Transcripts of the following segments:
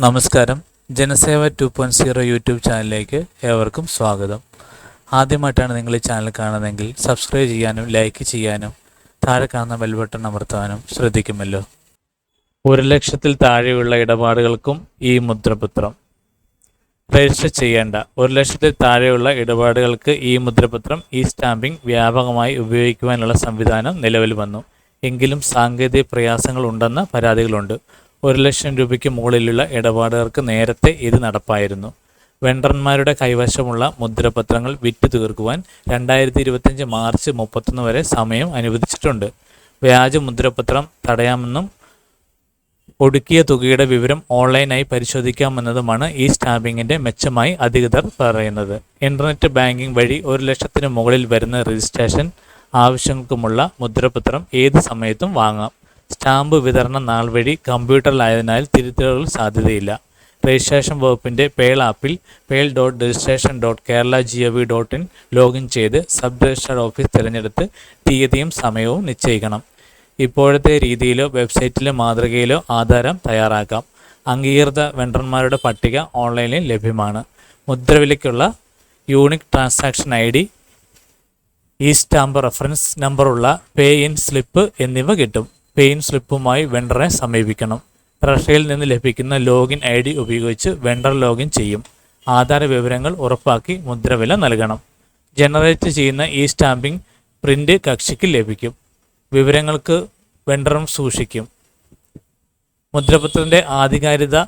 നമസ്കാരം. Janaseva two point zero YouTube ചാനലിലേക്ക് ഏവർക്കും സ്വാഗതം. ആദ്യമായിട്ടാണ് നിങ്ങൾ ഈ ചാനൽ കാണുന്നതെങ്കിൽ സബ്സ്ക്രൈബ് ചെയ്യാനും ലൈക്ക് ചെയ്യാനും താഴെ കാണുന്ന ബെൽ ബട്ടൺ അമർത്താനും ശ്രദ്ധിക്കുമല്ലോ. ഒരു ലക്ഷത്തിൽ താഴെയുള്ള ഇടപാടുകൾക്കും ഈ മുദ്രപത്രം. രജിസ്റ്റർ ചെയ്യേണ്ട. ഒരു ലക്ഷത്തിൽ താഴെയുള്ള ഇടപാടുകൾക്ക് ഈ മുദ്രപത്രം ഈ സ്റ്റാമ്പിംഗ് വ്യാപകമായി ഉപയോഗിക്കുവാനുള്ള സംവിധാനം നിലവിൽ വന്നു. എങ്കിലും സാങ്കേതിക പ്രയാസങ്ങൾ ഉണ്ടെന്ന പരാതികളുണ്ട്. ഒരു ലക്ഷം രൂപയ്ക്ക് മുകളിലുള്ള ഇടപാടുകാർക്ക് നേരത്തെ ഇത് നടപ്പായിരുന്നു. വെണ്ടർമാരുടെ കൈവശമുള്ള മുദ്രപത്രങ്ങൾ വിറ്റ് തീർക്കുവാൻ രണ്ടായിരത്തി ഇരുപത്തിയഞ്ച് മാർച്ച് മുപ്പത്തൊന്ന് വരെ സമയം അനുവദിച്ചിട്ടുണ്ട്. വ്യാജ മുദ്രപത്രം തടയാമെന്നും ഒടുക്കിയ തുകയുടെ വിവരം ഓൺലൈനായി പരിശോധിക്കാമെന്നതുമാണ് ഈ സ്റ്റാമ്പിങ്ങിന്റെ മെച്ചമായി അധികൃതർ പറയുന്നത്. ഇന്റർനെറ്റ് ബാങ്കിംഗ് വഴി ഒരു ലക്ഷത്തിന് മുകളിൽ വരുന്ന രജിസ്ട്രേഷൻ ആവശ്യങ്ങൾക്കുമുള്ള മുദ്രപത്രം ഏത് സമയത്തും വാങ്ങാം. സ്റ്റാമ്പ് വിതരണ നാൾ വഴി കമ്പ്യൂട്ടറിലായതിനാൽ തിരുത്തലുകൾ സാധ്യതയില്ല. രജിസ്ട്രേഷൻ വകുപ്പിന്റെ പേൾ ആപ്പിൽ pearl dot registration dot Kerala G O V dot in login ചെയ്ത് സബ് രജിസ്ട്രാർ ഓഫീസ് തിരഞ്ഞെടുത്ത് തീയതിയും സമയവും നിശ്ചയിക്കണം. ഇപ്പോഴത്തെ രീതിയിലോ വെബ്സൈറ്റിലെ മാതൃകയിലോ ആധാരം തയ്യാറാക്കാം. അംഗീകൃത വെണ്ടർമാരുടെ പട്ടിക ഓൺലൈനിൽ ലഭ്യമാണ്. മുദ്രവിലയ്ക്കുള്ള unique transaction I D e stamp reference നമ്പറുള്ള പേ ഇൻ സ്ലിപ്പ് എന്നിവ കിട്ടും. പേ ഇൻ സ്ലിപ്പുമായി വെണ്ടറെ സമീപിക്കണം. ട്രഷറിയിൽ നിന്ന് ലഭിക്കുന്ന ലോഗിൻ ഐ ഡി ഉപയോഗിച്ച് വെണ്ടർ ലോഗിൻ ചെയ്യും. ആധാര വിവരങ്ങൾ ഉറപ്പാക്കി മുദ്രവില നൽകണം. ജനറേറ്റ് ചെയ്യുന്ന ഈ സ്റ്റാമ്പിംഗ് പ്രിന്റ് കക്ഷിക്ക് ലഭിക്കും. വിവരങ്ങൾക്ക് വെണ്ടറും സൂക്ഷിക്കും. മുദ്രപത്രത്തിന്റെ ആധികാരികത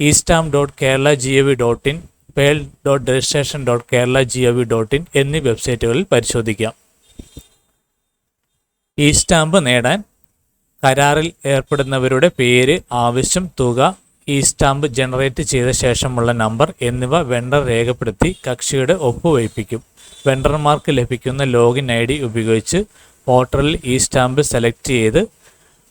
e stamp dot Kerala G O V dot in pearl dot registration dot Kerala G O V dot in എന്നീ വെബ്സൈറ്റുകളിൽ പരിശോധിക്കാം. ഈ സ്റ്റാമ്പ് നേടാൻ കരാറിൽ ഏർപ്പെടുന്നവരുടെ പേര് ആവശ്യം തുക ഈ സ്റ്റാമ്പ് ജനറേറ്റ് ചെയ്ത ശേഷമുള്ള നമ്പർ എന്നിവ വെണ്ടർ രേഖപ്പെടുത്തി കക്ഷിയുടെ ഒപ്പുവയ്പ്പിക്കും. വെണ്ടർമാർക്ക് ലഭിക്കുന്ന ലോഗിൻ ഐ ഡി ഉപയോഗിച്ച് പോർട്ടലിൽ ഈ സ്റ്റാമ്പ് സെലക്ട് ചെയ്ത്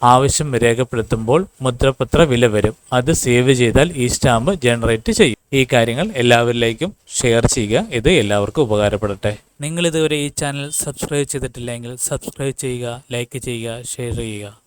ആവശ്യം രേഖപ്പെടുത്തുമ്പോൾ മുദ്രപത്ര വില വരും. അത് സേവ് ചെയ്താൽ ഈ സ്റ്റാമ്പ് ജനറേറ്റ് ചെയ്യും. ഈ കാര്യങ്ങൾ എല്ലാവരിലേക്കും ഷെയർ ചെയ്യുക. ഇത് എല്ലാവർക്കും ഉപകാരപ്പെടട്ടെ. നിങ്ങൾ ഇതുവരെ ഈ ചാനൽ സബ്സ്ക്രൈബ് ചെയ്തിട്ടില്ലെങ്കിൽ സബ്സ്ക്രൈബ് ചെയ്യുക ലൈക്ക് ചെയ്യുക ഷെയർ ചെയ്യുക.